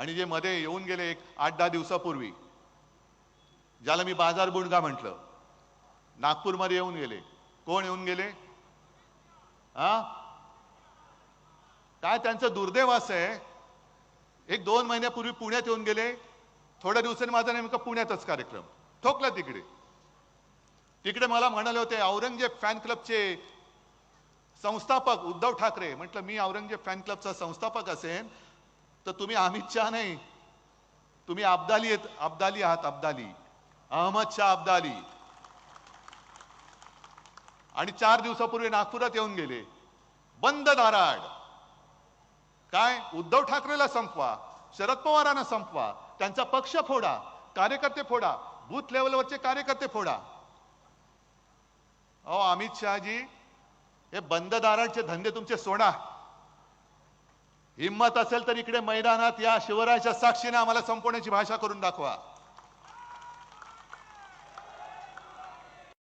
आणि जे मध्ये येऊन गेले एक आठ दहा दिवसापूर्वी ज्याला मी बाजार बुणगा म्हटलं. नागपूरमध्ये येऊन गेले. कोण येऊन गेले? हा काय त्यांचं दुर्दैव असं आहे? एक दोन महिन्यापूर्वी पुण्यात येऊन गेले. थोड्या दिवसांनी माझा नेमका पुण्यातच कार्यक्रम. ठोकला तिकडे. तिकडे मला म्हणाले होते औरंगजेब फॅन क्लबचे संस्थापक उद्धव ठाकरे. म्हटलं मी औरंगजेब फॅन क्लबचा संस्थापक असेन तर तुम्ही अमित शहा नाही. तुम्ही अब्दाली आहेत अब्दाली आहात अब्दाली. अहमद शाह अब्दाली. आणि चार दिवसापूर्वी नागपुरात येऊन गेले. बंद नाराड काय? उद्धव ठाकरेला संपवा शरद पवारांना संपवा त्यांचा पक्ष फोडा कार्यकर्ते फोडा बूथ लेवलवरचे कार्यकर्ते फोडा. अहो अमित शहाजी हे बंद दाराडचे धंदे तुमचे सोडा. हिंमत असेल तर इकडे मैदानात या शिवरायाच्या साक्षीने आम्हाला संपवण्याची भाषा करून दाखवा.